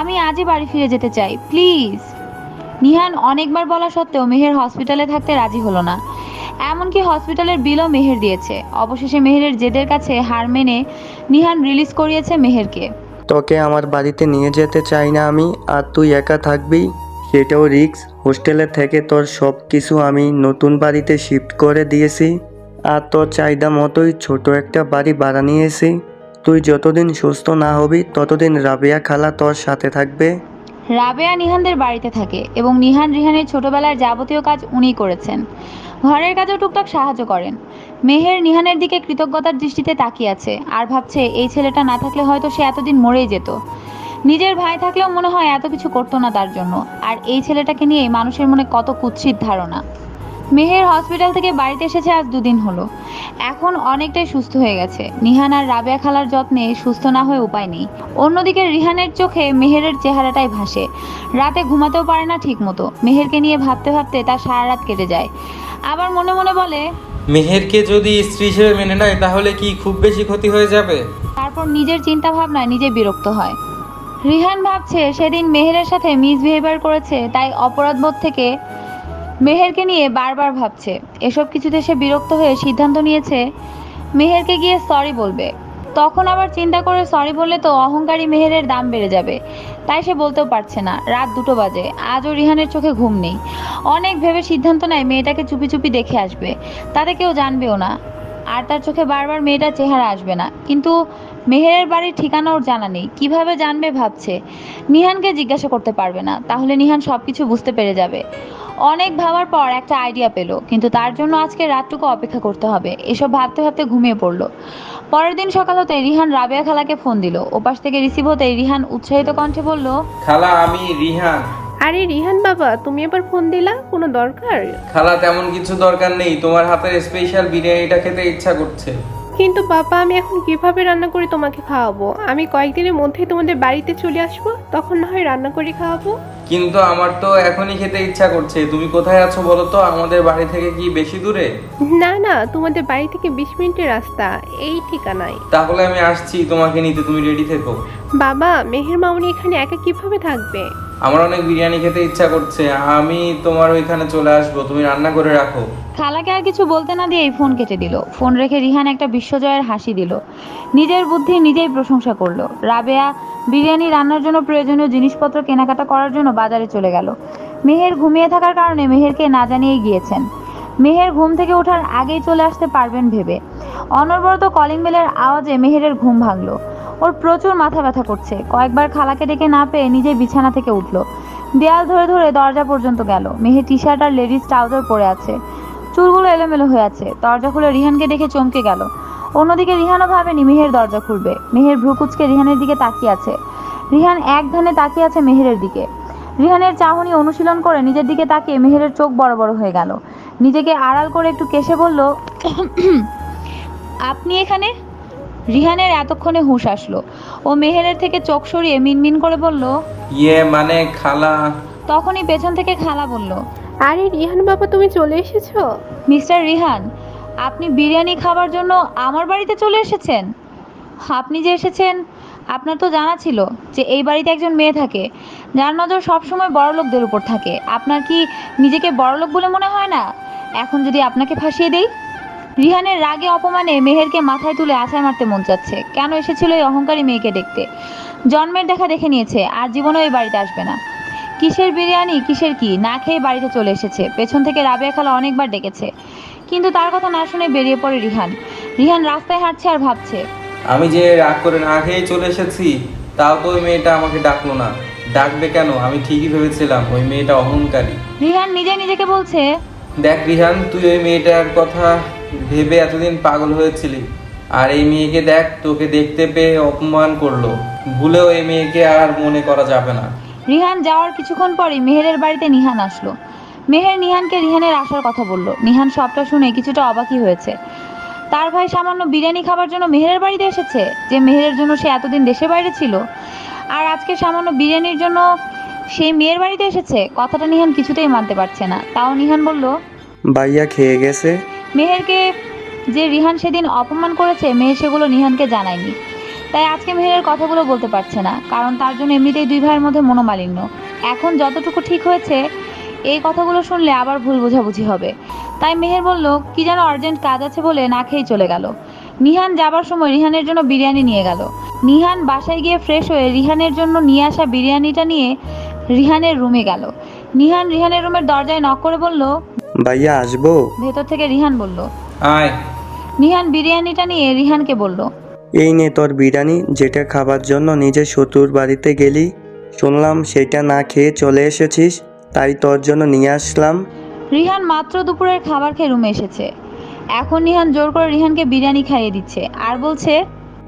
আমি আজই বাড়ি ফিরে যেতে চাই, প্লিজ। নিহান অনেকবার বলা সত্ত্বেও মেহের হসপিটালে থাকতে রাজি হলো না। এমনকি হসপিটালের বিলও মেহের দিয়েছে। অবশেষে মেহেরের জেদের কাছে হার মেনে নিহান রিলিজ করিয়েছে মেহেরকে। তোকে আমার বাড়িতে নিয়ে যেতে চাই না আমি, আর তুই একা থাকবি? সেটাও রিক্স। হোস্টেলে থেকে তোর সব কিছু আমি নতুন বাড়িতে শিফট করে দিয়েছি। আর তোর চাহিদা মতোই ছোট একটা বাড়ি ভাড়া নিয়েছি। তুই যতদিন সুস্থ না হবি, ততদিন রাবিয়া খালা তোর সাথে থাকবে। রাবেয়া নিহানদের বাড়িতে থাকে এবং নিহান রিহানের ছোটবেলার যাবতীয় কাজ উনিই করেছেন। ঘরের কাজেও টুকটাক সাহায্য করেন। মেহের নিহানের দিকে কৃতজ্ঞতার দৃষ্টিতে তাকিয়ে আছে আর ভাবছে, এই ছেলেটা না থাকলে হয়তো সে এতদিন মরেই যেত। নিজের ভাই থাকলেও মনে হয় এত কিছু করতো না তার জন্য। আর এই ছেলেটাকে নিয়ে মানুষের মনে কত কুৎসিত ধারণা। মেহের হসপিটাল থেকে বাড়িতে এসেছে আজ দুদিন হলো। এখন অনেকটাই সুস্থ হয়ে গেছে। নিহান আর রাবেয়া খালার যত্নে সুস্থ না হয়ে উপায় নেই। অন্যদিকে রিহানের চোখে মেহেরের চেহারাটাই ভাসে। রাতে ঘুমাতেও পারে না ঠিক মতো মেহেরকে নিয়ে ভাবতে ভাবতে তার সারা রাত কেটে যায়। আবার মনে মনে বলে মেহেরকে যদি স্ত্রী হিসেবে মেনে নেয় তাহলে কি খুব বেশি ক্ষতি হয়ে যাবে? তারপর নিজের চিন্তা ভাবনায় নিজে বিরক্ত হয়। রিহান ভাবছে সেদিন মেহেরের সাথে মিসবিহেভিয়ার করেছে তাই অপরাধবোধ থেকে মেহেরকে নিয়ে বারবার ভাবছে। এসব কিছুতে সে বিরক্ত হয়ে সিদ্ধান্ত নিয়েছে, মেহেরকে গিয়ে সরি বলবে। তখন আবার চিন্তা করে সরি বললে তো অহংকারী মেহেরের দাম বেড়ে যাবে। তাই সে বলতেও পারছে না, রাত দুটো বাজে, আজও রিহানের চোখে ঘুম নেই। অনেক ভেবে সিদ্ধান্ত নেয় মেয়েটাকে চুপি চুপি দেখে আসবে, তাতে কেউ জানবেও না। আর তার চোখে বারবার মেয়েটার চেহারা আসবে না। কিন্তু মেহেরের বাড়ির ঠিকানা ওর জানা নেই, কীভাবে জানবে ভাবছে? নিহানকে জিজ্ঞাসা করতে পারবে না, তাহলে নিহান সব কিছু বুঝতে পেরে যাবে। অনেক ভাবার পর একটা আইডিয়া পেল কিন্তু তার জন্য আজকে রাতটুকু অপেক্ষা করতে হবে। এসব ভাবতে ভাবতে ঘুমিয়ে পড়ল। পরের দিন সকাল হতে রিহান রাবেয়া খালাকে ফোন দিল। ওপাশ থেকে রিসিভ হতে রিহান উৎসাহিত কণ্ঠে বলল খালা আমি রিহান। আরে রিহান বাবা তুমি এবার ফোন দিলা? কোনো দরকার? খালা তেমন কিছু দরকার নেই। তোমার হাতের স্পেশাল বিরিয়ানিটা খেতে ইচ্ছা করছে। কিন্তু বাবা আমি এখন কীভাবে রান্না করে তোমাকে খাওয়াবো? আমি কয়েকদিনের মধ্যেই তোমাদের বাড়িতে চলে আসব তখন না হয় রান্না করে খাওয়াবো। কিন্তু আমার তো এখনই খেতে ইচ্ছা করছে। তুমি কোথায় আছো বলো তো? আমাদের বাড়ি থেকে কি বেশি দূরে? না না তোমাদের বাড়ি থেকে বিশ মিনিটের রাস্তা এই ঠিকানায়। তাহলে আমি আসছি তোমাকে নিতে তুমি রেডি থেকো। বাবা মেহের মামনি এখানে একা কীভাবে থাকবে? আমার অনেক বিরিয়ানি খেতে ইচ্ছা করছে, আমি তোমার ওইখানে চলে আসব, তুমি রান্না করে রাখো। খালাকে আর কিছু বলতে না দিয়ে ফোন কেটে দিল। ফোন রেখে রিহান একটা বিশ্বজয়ের হাসি দিল। নিজের বুদ্ধি নিজেই প্রশংসা করল। রাবেয়া, বিরিয়ানি রান্নার জন্য প্রয়োজনীয় জিনিসপত্র কেনাকাটা করার জন্য বাজারে চলে গেল। মেহের ঘুমিয়ে থাকার কারণে মেহেরকে না জানিয়ে গিয়েছেন। মেহের ঘুম থেকে ওঠার আগেই চলে আসতে পারবেন ভেবে। অনবরত কলিং বেলের আওয়াজে মেহেরের ঘুম ভাঙলো। ওর প্রচুর মাথা ব্যথা করছে। কয়েকবার খালাকে ডেকে না পেয়ে নিজে বিছানা থেকে উঠল। দেয়াল ধরে ধরে দরজা পর্যন্ত গেল। মেহের টি শার্ট আর লেডিস ট্রাউজার পরে আছে। চুলগুলো এলোমেলো হয়ে আছে। দরজা খুলে রিহানকে দেখে চমকে গেল। অন্যদিকে রিহানও ভাবেনি মেহের দরজা খুলবে। মেহের ভ্রুকুচকে রিহানের দিকে তাকিয়ে আছে। রিহান এক ধানে তাকিয়ে আছে মেহেরের দিকে। রিহানের চাহনি অনুশীলন করে নিজের দিকে তাকিয়ে মেহেরের চোখ বড় বড় হয়ে গেল। নিজেকে আড়াল করে একটু কেশে বলল আপনি এখানে? রিহানের এতক্ষণে হুঁশ আসলো ও মেহেরের থেকে চোখ সরিয়ে মিনমিন করে বলল ইয়ে মানে খালা। তখনই পেছন থেকে খালা বলল আরে রিহান বাবা তুমি চলে এসেছ? মিস্টার রিহান আপনি বিরিয়ানি খাবার জন্য আমার বাড়িতে চলে এসেছেন? আপনি যে এসেছেন আপনার তো জানা ছিল যে এই বাড়িতে একজন মেয়ে থাকে যার নজর সবসময় বড়লোকদের উপর থাকে। আপনার কি নিজেকে বড়লোক বলে মনে হয় না? এখন যদি আপনাকে ফাঁসিয়ে দেই রিহানের রাগে অপমানে মেহেরকে মাথায় তুলে আছাড় মারতে মন চাচ্ছে। কেন এসেছিল এই অহংকারী মেয়েকে দেখতে? জন্মের দেখা দেখে নিয়েছে আর জীবনেও এই বাড়িতে আসবে না। কিসের বিরিয়ানি কিসের কি? না খেয়ে বাড়িতে চলে এসেছে। পেছন থেকে রাবেয়া খালা অনেকবার ডেকেছে। কিন্তু তার কথা না শুনে বেরিয়ে পড়ে রিহান। রিহান রাস্তায় হাঁটছে আর ভাবছে। আমি যে রাগ করে না খেয়ে চলে এসেছি তাও তো ওই মেয়েটা আমাকে ডাকলো না। ডাকবে কেন? আমি ঠিকই ভেবেছিলাম ওই মেয়েটা অহংকারী। রিহান নিজে নিজেকে বলছে দেখ রিহান তুই ওই মেয়েটার কথা ভেবে এতদিন পাগল হয়েছিলি। আর এই মেয়েকে দেখ তোকে দেখতে পেয়ে অপমান করল। ভুলেও এই মেয়েকে আর মনে করা যাবে না। রিহান যাওয়ার কিছুক্ষণ পরই মেহেরের বাড়িতে নিহান আসলো। মেহের নিহানকে রিহানের আসার কথা বলল। নিহান সবটা শুনে কিছুটা অবাকই হয়েছে। তার ভাই সামান্য বিরিয়ানি খাবার জন্য মেহেরের বাড়িতে এসেছে যে মেহেরের জন্য সে এতদিন দেশের বাইরে ছিল। আর আজকে সামান্য বিরিয়ানির জন্য সেই মেয়ের বাড়িতে এসেছে কথাটা নিহান কিছুতেই মানতে পারছে না। তাও নিহান বলল ভাইয়া খেয়ে গেছে। মেহেরকে যে রিহান সেদিন অপমান করেছে, মেহের সেগুলো নিহানকে জানায়নি। তাই আজকে মেহেরের কথাগুলো বলতে পারছে না, কারণ তার জন্য এমনিতেই দুই ভাইয়ের মধ্যে মনোমালিন্য। এখন যতটুকু ঠিক হয়েছে, এই কথাগুলো শুনলে আবার ভুল বোঝাবুঝি হবে। তাই মেহের বলল, কি যেন আর্জেন্ট কাজ আছে বলে না খেয়েই চলে গেল। নিহান যাবার সময় রিহানের জন্য বিরিয়ানি নিয়ে গেল। নিহান বাসায় গিয়ে ফ্রেশ হয়ে রিহানের জন্য নিয়ে আসা বিরিয়ানিটা নিয়ে রিহানের রুমে গেল। নিহান রিহানের রুমের দরজায় নক করে বলল ভাইয়া আসব। ভেতর থেকে রিহান বলল। আয়। নিহান বিরিয়ানিটা নিয়ে রিহানকে বলল। এই নে তোর বিরিয়ানি যেটা খাবার জন্য নিজের শত্রুর বাড়িতে গেলি। শুনলাম সেটা না খেয়ে চলে এসেছিস তাই তোর জন্য নিয়ে আসলাম। রিহান মাত্র দুপুরের খাবার খেয়ে রুমে এসেছে। এখন নিহান জোর করে রিহানকে বিরিয়ানি খাইয়ে দিচ্ছে। আর বলছে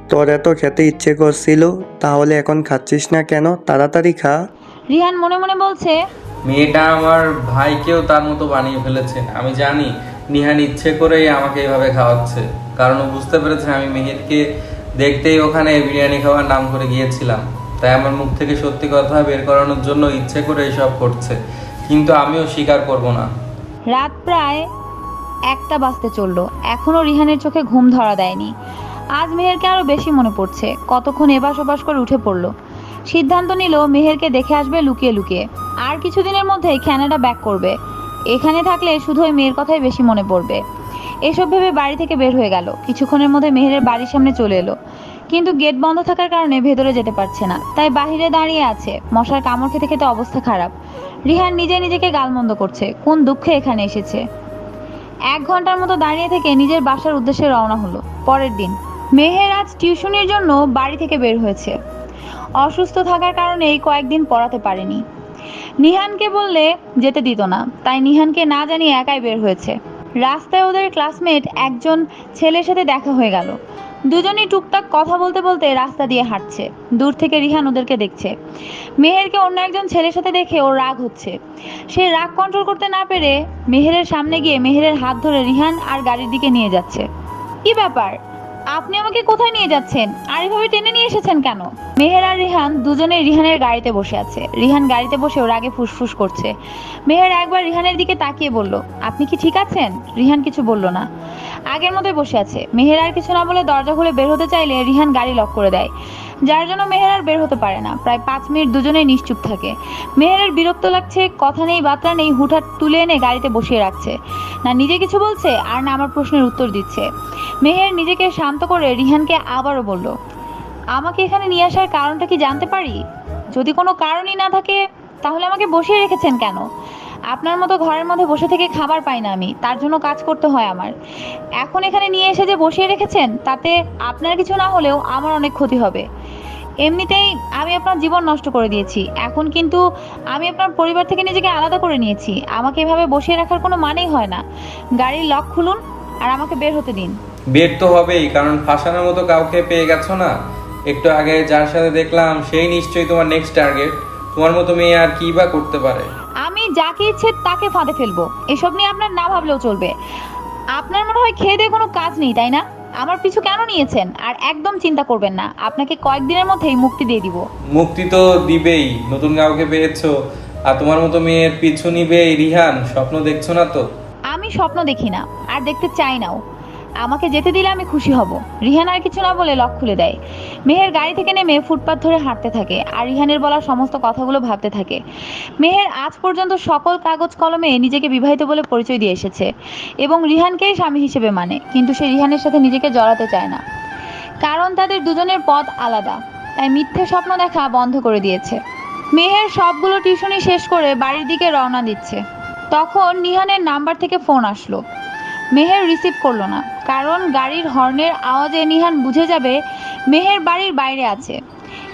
তোর এত খেতে ইচ্ছে করছিল তাহলে এখন খাচ্ছিস না কেন? তাড়াতাড়ি খা। রিহান মনে মনে বলছে মেয়েটা আমার ভাইকেও তার মতো বানিয়ে ফেলেছে। আমি জানি নিহান ইচ্ছে করেই আমাকে এইভাবে খাওয়াচ্ছে। কারণ ও বুঝতে পেরেছে আমি মেহেরকে দেখতেই ওখানে বিরিয়ানি খাওয়ার নাম করে গিয়েছিলাম। তাই আমার মুখ থেকে সত্যি কথা বের করানোর জন্য ইচ্ছে করে এসব করছে। কিন্তু আমিও স্বীকার করব না। রাত প্রায় একটা বাজতে চলল। এখনও রিহানের চোখে ঘুম ধরা দেয়নি। আজ মেহেরকে আরও বেশি মনে পড়ছে। কতক্ষণ এবাস ওবাস করে উঠে পড়ল। সিদ্ধান্ত নিল মেহেরকে দেখে আসবে লুকিয়ে লুকিয়ে। আর কিছুদিনের মধ্যেই ক্যানাডা ব্যাক করবে। এখানে থাকলে শুধু ওই মেয়ের কথাই বেশি মনে পড়বে। এসব ভেবে বাড়ি থেকে বের হয়ে গেল। কিছুক্ষণের মধ্যে মেহেরের বাড়ির সামনে চলে এলো। কিন্তু গেট বন্ধ থাকার কারণে ভেতরে যেতে পারছে না। তাই বাইরে দাঁড়িয়ে আছে। মশার কামড় খেতে খেতে অবস্থা খারাপ। রিহান নিজে নিজেকে গালমন্দ করছে। কোন দুঃখে এখানে এসেছে? এক ঘণ্টার মতো দাঁড়িয়ে থেকে নিজের বাসার উদ্দেশ্যে রওনা হলো। পরের দিন। মেহের আজ টিউশনির জন্য বাড়ি থেকে বের হয়েছে। অসুস্থ থাকার কারণে এই কয়েকদিন পড়াতে পারেনি। নিহানকে বললে যেতে দিত না। তাই নিহানকে না জানিয়ে একাই বের হয়েছে। রাস্তায় ওদের ক্লাসমেট একজন ছেলের সাথে দেখা হয়ে গেল। দুজনেই টুকটাক কথা বলতে বলতে রাস্তা দিয়ে হাঁটছে। দূর থেকে রিহান ওদেরকে দেখছে। মেহেরকে অন্য একজন ছেলের সাথে দেখে ওর রাগ হচ্ছে। সে রাগ কন্ট্রোল করতে না পেরে মেহেরের সামনে গিয়ে মেহেরের হাত ধরে রিহান আর গাড়ির দিকে নিয়ে যাচ্ছে। কি ব্যাপার? আপনি আমাকে কোথায় নিয়ে যাচ্ছেন? আর এভাবে টেনে নিয়ে এসেছেন কেন? মেহের আর রিহান দুজনে রিহানের গাড়িতে বসে আছে। রিহান গাড়িতে বসে ওর আগে ফুসফুস করছে। মেহের একবার রিহানের দিকে তাকিয়ে বলল, আপনি কি ঠিক আছেন? রিহান কিছু বলল না। আগের মতোই বসে আছে। মেহের আর কিছু না বলে দরজা খুলে বের হতে চাইলে রিহান গাড়ি লক করে দেয়। যার জন্য মেহের আর বের হতে পারে না। প্রায় পাঁচ মিনিট দুজনেই নিশ্চুপ থাকে। মেহেরের বিরক্ত লাগছে, কথা নেই বার্তা নেই হুঠাৎ তুলে এনে গাড়িতে বসিয়ে রাখছে। না নিজে কিছু বলছে, আর না আমার প্রশ্নের উত্তর দিচ্ছে। মেহের নিজেকে শান্ত করে রিহানকে আবারও বলল, আমাকে এখানে নিয়ে আসার কারণটা কি জানতে পারি? যদি কোনো কারণই না থাকে, তাহলে আমাকে বসিয়ে রেখেছেন কেন? আপনার মতো ঘরের মধ্যে বসে থেকে খাবার পাই না আমি, তার জন্য কাজ করতে হয় আমার। এখন এখানে নিয়ে এসে যে বসিয়ে রেখেছেন, তাতে আপনার কিছু না হলেও আমার অনেক ক্ষতি হবে। এমনিতেই আমি আপনার জীবন নষ্ট করে দিয়েছি। এখন কিন্তু আমি আপনার পরিবার থেকে নিজেকে আলাদা করে নিয়েছি। আমাকে এভাবে বসিয়ে রাখার কোনো মানেই হয় না। গাড়ির লক খুলুন আর আমাকে বের হতে দিন। বের তো হবেই কারণ ফাঁসানোর মতো কাউকে পেয়ে গেছো না? একটু আগে যার সাথে দেখলাম সেই নিশ্চয়ই তোমার নেক্সট টার্গেট তোমার মতো মেয়ে আর কি বা করতে পারে? আমি যাকে ইচ্ছে তাকে ফাঁদে ফেলব। এসব নিয়ে আপনার না ভাবলেও চলবে। আপনার মনে হয় খেয়ে দিয়ে কোনো কাজ নেই তাই না? আমার পিছু কেন নিয়েছেন? আর একদম চিন্তা করবেন না আপনাকে কয়েকদিনের মধ্যেই মুক্তি দিয়ে দিব। মুক্তি তো দিবেই নতুন কাউকে পেয়েছ আর তোমার মতো মেয়ের পিছু নিবে এই রিহান স্বপ্ন দেখছ না তো? আমি স্বপ্ন দেখি না আর দেখতে চাই নাও আমাকে যেতে দিলে আমি খুশি হব। রিহান আর কিছু না বলে লক খুলে দেয়। মেহের গাড়ি থেকে নেমে ফুটপাথ ধরে হাঁটতে থাকে আর রিহানের বলা সমস্ত কথাগুলো ভাবতে থাকে। মেহের আজ পর্যন্ত সকল কাগজ কলমে নিজেকে বিবাহিত বলে পরিচয় দিয়ে এসেছে এবং রিহানকেই স্বামী হিসেবে মানে কিন্তু সে রিহানের সাথে নিজেকে জড়াতে চায় না। কারণ তাদের দুজনের পথ আলাদা, তাই মিথ্যে স্বপ্ন দেখা বন্ধ করে দিয়েছে। মেহের সবগুলো টিউশনি শেষ করে বাড়ির দিকে রওনা দিচ্ছে। তখন নিহানের নাম্বার থেকে ফোন আসলো। মেহের রিসিভ করল না। কারণ গাড়ির হর্নের আওয়াজে নিহান বুঝে যাবে মেহের বাড়ির বাইরে আছে।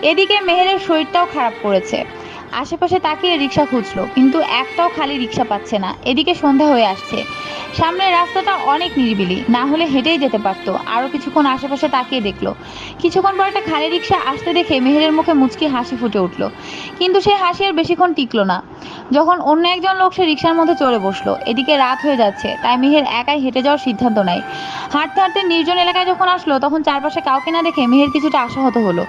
এদিকে মেহেরের শরীরটাও খারাপ করেছে। আশেপাশে তাকিয়ে রিক্সা খুঁজলো, কিন্তু একটাও খালি রিক্সা পাচ্ছে না। এদিকে সন্ধ্যা হয়ে আসছে। সামনের রাস্তাটা অনেক নিরিবিলি। না হলে হেঁটেই যেতে পারতো। আরও কিছুক্ষণ আশেপাশে তাকিয়ে দেখল। কিছুক্ষণ পর একটা খালি রিক্সা আসতে দেখে মেহেরের মুখে মুচকি হাসি ফুটে উঠল। কিন্তু সে হাসি আর বেশিক্ষণ টিকলো না। যখন অন্য একজন লোক সে রিক্সার মধ্যে চড়ে বসল, এদিকে রাত হয়ে যাচ্ছে, তাই মেহের একাই হেঁটে যাওয়ার সিদ্ধান্ত নেয়। হাঁটতে হাঁটতে নির্জন এলাকায় যখন আসলো, তখন চারপাশে কাউকে না দেখে মেহের কিছুটা আশাহত হলো।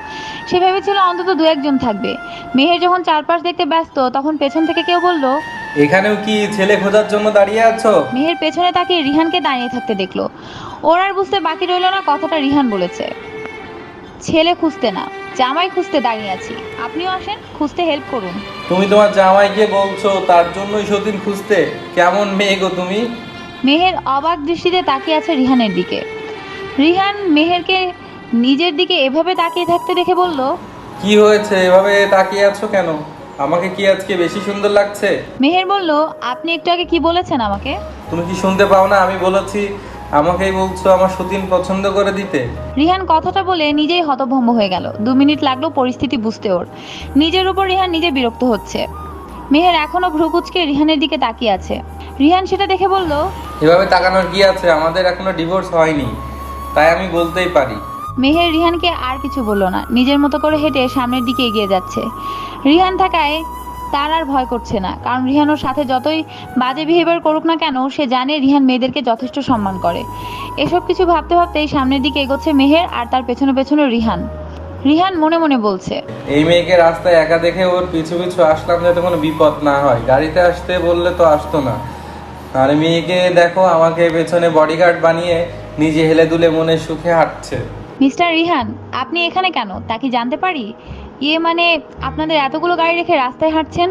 সে ভেবেছিল অন্তত দু একজন থাকবে। মেহের যখন চারপাশ দেখতে ব্যস্ত, তখন পেছন থেকে কেউ বলল এখানেও কি ছেলে খোঁজার জন্য দাঁড়িয়ে আছো? মেহের পেছনে তাকে রিহানকে দাঁড়িয়ে থাকতে দেখল। ওর আর বুঝতে বাকি রইল না কথাটা রিহান বলেছে। ছেলে খুঁজতে না জামাই খুঁজতে দাঁড়িয়ে আছি। আপনিও আসেন খুঁজতে হেল্প করুন। তুমি তোমার জামাইকে বলছো তার জন্যই সতীন খুঁজতে। কেমন মেয়ে গো তুমি? মেহের অবাক দৃষ্টিতে তাকিয়ে আছে রিহানের দিকে। রিহান মেহেরকে নিজের দিকে এভাবে তাকিয়ে থাকতে দেখে বলল কি হয়েছে? এভাবে তাকিয়ে আছো কেন? আমাকে কি আজকে বেশি সুন্দর লাগছে? মেহের বলল আপনি একটু আগে কি বলেছেন আমাকে? তুমি কি শুনতে পাও না? আমি বলেছি আমাকেই বলছো আমার সতীন পছন্দ করে দিতে। রিহান কথাটা বলে নিজেই হতভম্ব হয়ে গেল। দু মিনিট লাগল পরিস্থিতি বুঝতে ওর। নিজের উপর রিহান নিজে বিরক্ত হচ্ছে। মেহের এখনও ভ্রুকুচকে রিহানের দিকে তাকিয়ে আছে। রিহান সেটা দেখে বলল এভাবে তাকানোর কি আছে? আমাদের এখনও ডিভোর্স হয়নি। তাই আমি বলতেই পারি। মেহের রিহানকে আর কিছু বলল না। নিজের মতো করে হেঁটে সামনের দিকে এগিয়ে যাচ্ছে। রিহান থাকায় তার আর ভয় করছে না, কারণ রিহান ওর সাথে যতই বাজে বিহেভিয়ার করুক না কেন, সে জানে রিহান মেয়েদেরকে যথেষ্ট সম্মান করে। এসব কিছু ভাবতে ভাবতেই সামনের দিকে এগোচ্ছে মেহের আর তার পেছনে পেছনে রিহান। রিহান মনে মনে বলছে, এই মেয়েকে রাস্তায় একা দেখে ওর পিছু পিছু আসলাম যাতে কোনো বিপদ না হয়। গাড়িতে আসতে বললে তো আসতো না। আর মেয়েকে দেখো, আমাকে পেছনে বডিগার্ড বানিয়ে নিজে হেলে দুলে মনে সুখে হাঁটছে। মিস্টার রিহান, আপনি এখানে কেন? তা কি জানতে পারি? ইয়ে মানে আপনাদের এতগুলো গাড়ি রেখে রাস্তায় হাঁটছেন,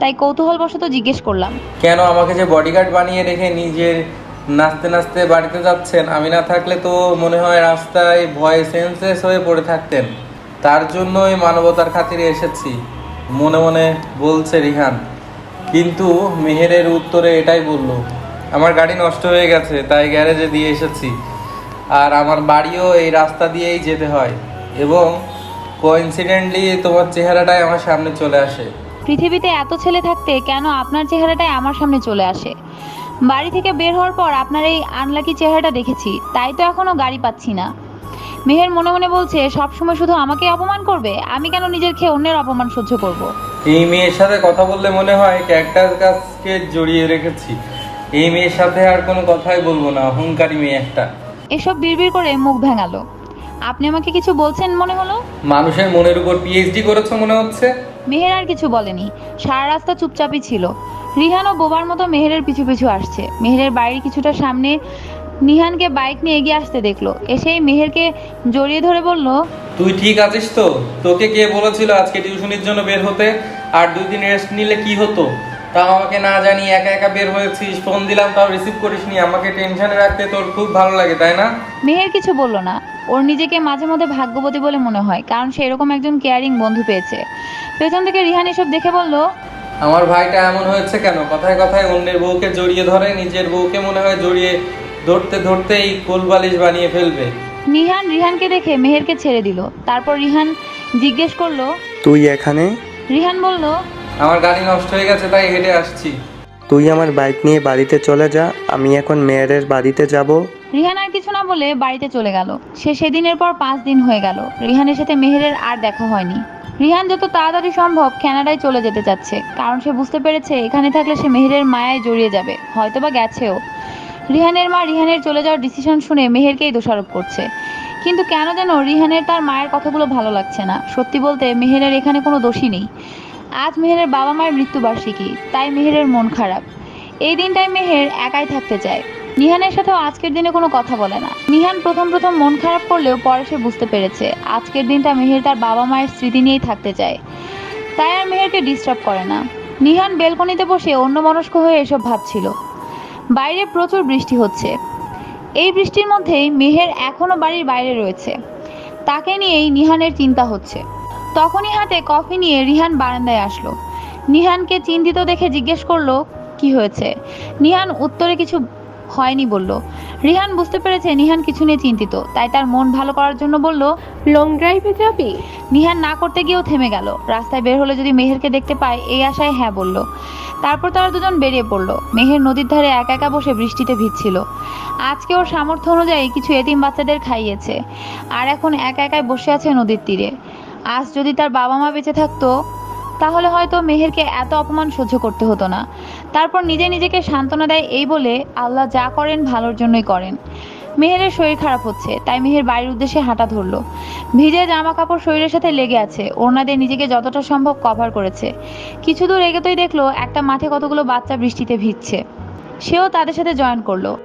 তাই কৌতূহলবশত জিজ্ঞেস করলাম। কেন আমাকে যে বডিগার্ড বানিয়ে রেখে নিজের নাচতে নাচতে বাড়িতে যাচ্ছেন? আমি না থাকলে তো মনে হয় রাস্তায় ভয়ে সেন্সলেস হয়ে পড়ে থাকতেন। তার জন্যই মানবতার খাতিরে এসেছি, মনে মনে বলছে রিহান। কিন্তু মেহেরের উত্তরে এটাই বলল, আমার গাড়ি নষ্ট হয়ে গেছে, তাই গ্যারেজে দিয়ে এসেছি। আর আমার বাড়িও এই রাস্তা দিয়েই যেতে হয়। এবং কোইন্সিডেন্টলি তোমার চেহারাটাই আমার সামনে চলে আসে। পৃথিবীতে এত ছেলে থাকতে কেন আপনার চেহারাটাই আমার সামনে চলে আসে? বাড়ি থেকে বের হওয়ার পর আপনার এই আনলাকি চেহারাটা দেখেছি তাই তো এখনও গাড়ি পাচ্ছি না। মেহের মনে মনে বলছে সবসময় শুধু আমাকে অপমান করবে? আমি কেন নিজের খেয়ে অন্যের অপমান সহ্য করব। এই মেয়ের সাথে কথা বললে মনে হয় ক্যাকটাস গাছকে জড়িয়ে রেখেছি। এই মেয়ের সাথে আর কোনো কথাই বলব না অহংকারী মেয়ে একটা। এসব বিড়বিড় করে মুখ ভেঙালো। আপনি আমাকে কিছু বলছেন মনে হলো? মানুষের মনের উপর পিএইচডি করেছ মনে হচ্ছে? মেহের আর কিছু বলেনি। সারা রাস্তা চুপচাপই ছিল। রিহানও বোবার মতো মেহেরের পিছু পিছু আসছে। মেহেরের বাড়ির কিছুটা সামনে নিহানকে বাইক নিয়ে এগিয়ে আসতে দেখল। এসেই মেহেরকে জড়িয়ে ধরে বলল তুই ঠিক আছিস তো? তোকে কে বলেছিল আজকে টিউশনির জন্য বের হতে? আর দুই দিন রেস্ট নিলে কি হতো? তাও আমাকে না জানি একা একা বের হয়েছিস ফোন দিলাম তাও রিসিভ করিসনি আমাকে টেনশনে রাখতে তোর খুব ভালো লাগে তাই না? মেহের কিছু বলল না। ওর নিজেকে মাঝে মধ্যে ভাগ্যবতী বলে মনে হয় কারণ সে এরকম একজন কেয়ারিং বন্ধু পেয়েছে। পেছন থেকে রিহান এসব দেখে বলল আমার ভাইটা এমন হয়েছে কেন? কথায় কথায় অন্যের বউকে জড়িয়ে ধরে নিজের বউকে মনে হয় জড়িয়ে ধরতে ধরতেই কোলবালিশ বানিয়ে ফেলবে। নিহান রিহানকে দেখে মেহেরকে ছেড়ে দিল। তারপর রিহান জিজ্ঞেস করল তুই এখানে? রিহান বলল আমার গাড়ি নষ্ট হয়ে গেছে তাই হেঁটে আসছি। তুই আমার বাইক নিয়ে বাড়িতে চলে যা আমি এখন মেয়েরের বাড়িতে যাব। রিহান আর কিছু না বলে বাড়িতে চলে গেল। সে সেদিনের পর পাঁচ দিন হয়ে গেল। রিহানের সাথে মেহেরের আর দেখা হয়নি। রিহান যত তাড়াতাড়ি সম্ভব কানাডায় চলে যেতে চাচ্ছে কারণ সে বুঝতে পেরেছে এখানে থাকলে সে মেহেরের মায়ায় জড়িয়ে যাবে হয়তোবা গেছেও। রিহানের মা রিহানের চলে যাওয়ার ডিসিশন শুনে মেহেরকেই দোষারোপ করছে। কিন্তু কেন যেন রিহানের তার মায়ের কথাগুলো ভালো লাগছে না। সত্যি বলতে মেহেরের এখানে কোনো দোষই নেই। আজ মেহেরের বাবা মায়ের মৃত্যুবার্ষিকী, তাই মেহেরের মন খারাপ। এই দিনটায় মেহের একাই থাকতে চায়। নিহানের সাথেও আজকের দিনে কোনো কথা বলে না। নিহান প্রথম প্রথম মন খারাপ করলেও পরে সে বুঝতে পেরেছে, আজকের দিনটা মেহের তার বাবা মায়ের স্মৃতি নিয়েই থাকতে চায়। তাই আর মেহেরকে ডিস্টার্ব করে না। নিহান বেলকনিতে বসে অন্যমনস্ক হয়ে এসব ভাবছিল। বাইরে প্রচুর বৃষ্টি হচ্ছে। এই বৃষ্টির মধ্যেই মেহের এখনও বাড়ির বাইরে রয়েছে। তাকে নিয়েই নিহানের চিন্তা হচ্ছে। তখনই হাতে কফি নিয়ে রিহান বারান্দায় আসলো। নিহানকে চিন্তিত দেখে জিজ্ঞেস করল কি হয়েছে? নিহান উত্তরে কিছু হয়নি বলল। রিহান বুঝতে পেরেছে নিহান কিছু নিয়ে চিন্তিত তাই তার মন ভালো করার জন্য বলল লং ড্রাইভে যাবি? নিহান না করতে গিয়েও থেমে গেল। রাস্তায় বের হলে যদি মেহেরকে দেখতে পায় এই আশায় হ্যাঁ বলল। তারপর তারা দুজন বেরিয়ে পড়ল। মেহের নদীর ধারে একা একা বসে বৃষ্টিতে ভিজছিল। আজকে ওর সামর্থ্য অনুযায়ী কিছু এতিম বাচ্চাদের খাইয়েছে আর এখন একা একাই বসে আছে নদীর তীরে। আজ যদি তার বাবা মা বেঁচে থাকতো, তাহলে হয়তো মেহেরকে এত অপমান সহ্য করতে হতো না। তারপর নিজে নিজেকে সান্ত্বনা দেয় এই বলে আল্লাহ যা করেন ভালোর জন্যই করেন। মেহেরের শরীর খারাপ হচ্ছে, তাই মেহের বাড়ির উদ্দেশ্যে হাঁটা ধরলো। ভিজে জামা কাপড় শরীরের সাথে লেগে আছে, ওড়না দিয়ে নিজেকে যতটা সম্ভব কভার করেছে। কিছু দূর এগোতেই দেখল একটা মাঠে কতগুলো বাচ্চা বৃষ্টিতে ভিজছে। সেও তাদের সাথে জয়েন করল।